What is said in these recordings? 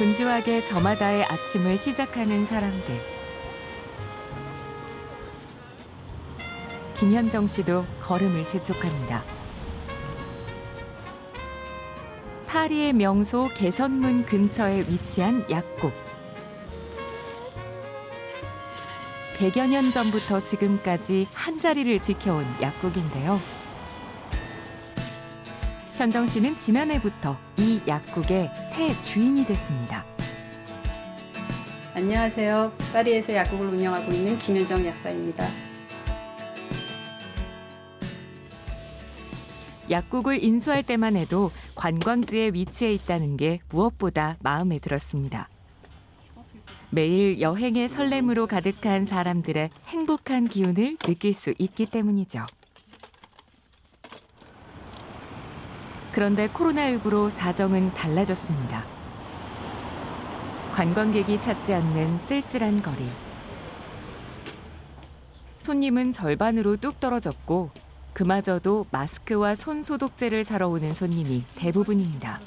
분주하게 저마다의 아침을 시작하는 사람들. 김현정 씨도 걸음을 재촉합니다. 파리의 명소 개선문 근처에 위치한 약국. 100여 년 전부터 지금까지 한 자리를 지켜온 약국인데요. 현정 씨는 지난해부터 이 약국의 새 주인이 됐습니다. 안녕하세요. 파리에서 약국을 운영하고 있는 김현정 약사입니다. 약국을 인수할 때만 해도 관광지에 위치해 있다는 게 무엇보다 마음에 들었습니다. 매일 여행의 설렘으로 가득한 사람들의 행복한 기운을 느낄 수 있기 때문이죠. 그런데 코로나19로 사정은 달라졌습니다. 관광객이 찾지 않는 쓸쓸한 거리. 손님은 절반으로 뚝 떨어졌고 그마저도 마스크와 손 소독제를 사러 오는 손님이 대부분입니다.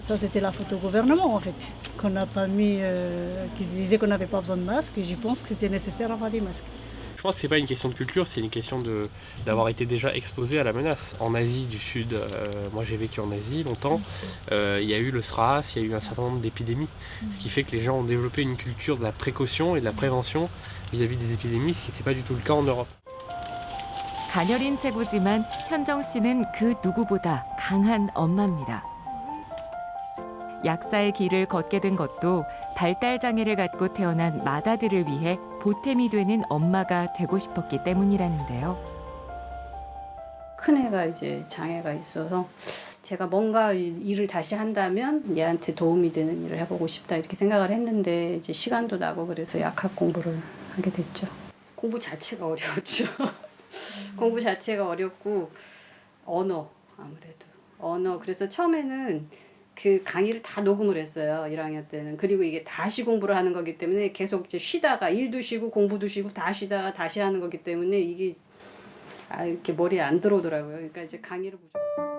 Ça, c'était la au gouvernement, en fait, qu'on n'a pas mis, euh, qui disait qu'on n'avait pas besoin de masques, et j'y pense que c'était nécessaire d'avoir des masques. Je pense que c'est pas une question de culture, c'est une question de d'avoir été déjà exposé à la menace. En Asie du Sud, euh, moi j'ai vécu en Asie longtemps, euh, il y a eu le SRAS, il y a eu un certain nombre d'épidémies, ce qui fait que les gens ont développé une culture de la précaution et de la prévention vis-à-vis des épidémies, ce qui n'était pas du tout le cas en Europe. 가녀린 체구지만 현정 씨는 그 누구보다 강한 엄마입니다. 약사의 길을 걷게 된 것도 발달 장애를 갖고 태어난 마다들을 위해 보탬이 되는 엄마가 되고 싶었기 때문이라는데요. 큰애가 이제 장애가 있어서 제가 뭔가 이- 일을 다시 한다면 얘한테 도움이 되는 일을 해보고 싶다 이렇게 생각을 했는데 이제 시간도 나고 그래서 약학 공부를 하게 됐죠. 공부 자체가 어려웠죠. 공부 자체가 어렵고 언어 아무래도 언어 그래서 처음에는 그 강의를 다 녹음을 했어요 1학년 때는 그리고 이게 다시 공부를 하는 거기 때문에 계속 이제 쉬다가 일도 쉬고 공부도 쉬고 다 쉬다가 다시 하는 거기 때문에 이게 아 이렇게 머리에 안 들어오더라고요 그러니까 이제 강의를 무조건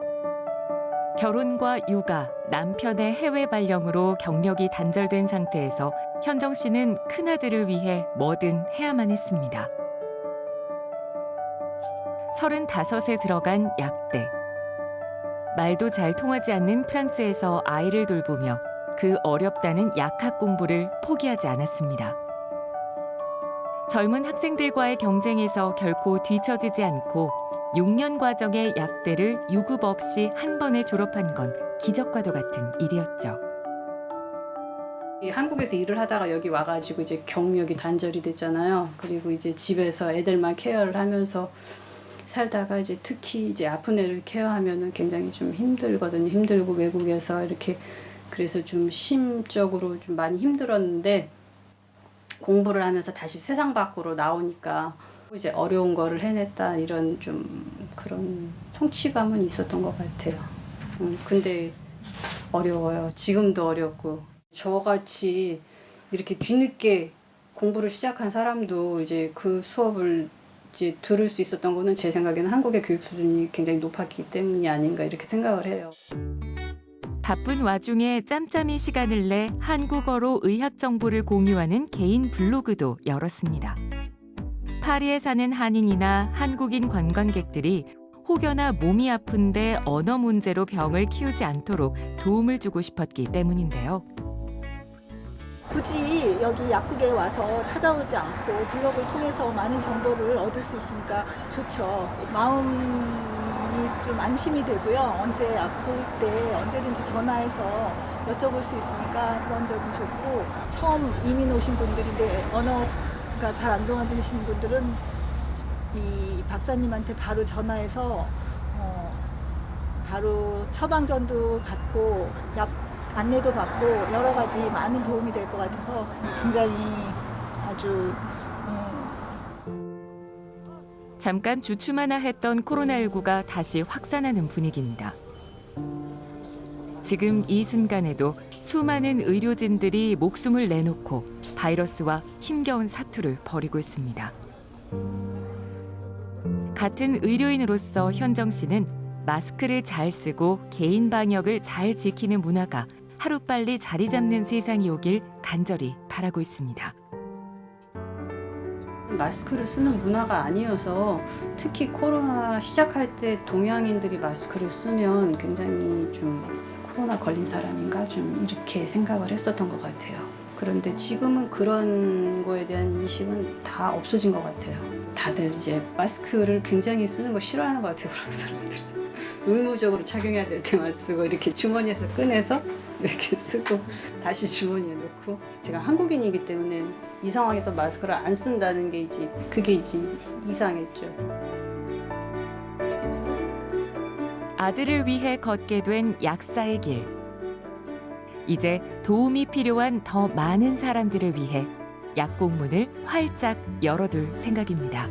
결혼과 육아, 남편의 해외 발령으로 경력이 단절된 상태에서 현정 씨는 큰아들을 위해 뭐든 해야만 했습니다. 35에 들어간 약대. 말도 잘 통하지 않는 프랑스에서 아이를 돌보며 그 어렵다는 약학 공부를 포기하지 않았습니다. 젊은 학생들과의 경쟁에서 결코 뒤처지지 않고 6년 과정의 약대를 유급 없이 한 번에 졸업한 건 기적과도 같은 일이었죠. 이 한국에서 일을 하다가 여기 와가지고 이제 경력이 단절이 됐잖아요. 그리고 이제 집에서 애들만 케어를 하면서 살다가 이제 특히 이제 아픈 애를 케어하면은 굉장히 좀 힘들거든요. 힘들고 외국에서 이렇게 그래서 좀 심적으로 좀 많이 힘들었는데 공부를 하면서 다시 세상 밖으로 나오니까 이제 어려운 거를 해냈다 이런 좀 그런 성취감은 있었던 것 같아요. 음, 근데 어려워요. 지금도 어렵고 저같이 이렇게 뒤늦게 공부를 시작한 사람도 이제 그 수업을 이제 들을 수 있었던 거는 제 생각에는 한국의 교육 수준이 굉장히 높았기 때문이 아닌가 이렇게 생각을 해요. 바쁜 와중에 짬짬이 시간을 내 한국어로 의학 정보를 공유하는 개인 블로그도 열었습니다. 파리에 사는 한인이나 한국인 관광객들이 혹여나 몸이 아픈데 언어 문제로 병을 키우지 않도록 도움을 주고 싶었기 때문인데요. 굳이 여기 약국에 와서 찾아오지 않고 블로그를 통해서 많은 정보를 얻을 수 있으니까 좋죠. 마음이 좀 안심이 되고요. 언제 아플 때 언제든지 전화해서 여쭤볼 수 있으니까 그런 점이 좋고 처음 이민 오신 분들인데 언어가 잘안 통하시는 분들은 이 박사님한테 바로 전화해서 어, 바로 처방전도 받고 약 안내도 받고 여러 가지 많은 도움이 될 것 같아서 굉장히 아주 음, 잠깐 주춤하나 했던 코로나19가 다시 확산하는 분위기입니다. 지금 이 순간에도 수많은 의료진들이 목숨을 내놓고 바이러스와 힘겨운 사투를 벌이고 있습니다. 같은 의료인으로서 현정 씨는 마스크를 잘 쓰고 개인 방역을 잘 지키는 문화가 하루빨리 자리 잡는 세상이 오길 간절히 바라고 있습니다. 마스크를 쓰는 문화가 아니어서 특히 코로나 시작할 때 동양인들이 마스크를 쓰면 굉장히 좀 코로나 걸린 사람인가 좀 이렇게 생각을 했었던 것 같아요. 그런데 지금은 그런 거에 대한 인식은 다 없어진 것 같아요. 다들 이제 마스크를 굉장히 쓰는 거 싫어하는 것 같아요, 프랑스 사람들이. 의무적으로 착용해야 될 때만 쓰고 이렇게 주머니에서 꺼내서 이렇게 쓰고 다시 주머니에 넣고 제가 한국인이기 때문에 이 상황에서 마스크를 안 쓴다는 게 이제 그게 이제 이상했죠. 아들을 위해 걷게 된 약사의 길. 이제 도움이 필요한 더 많은 사람들을 위해 약국문을 활짝 열어둘 생각입니다.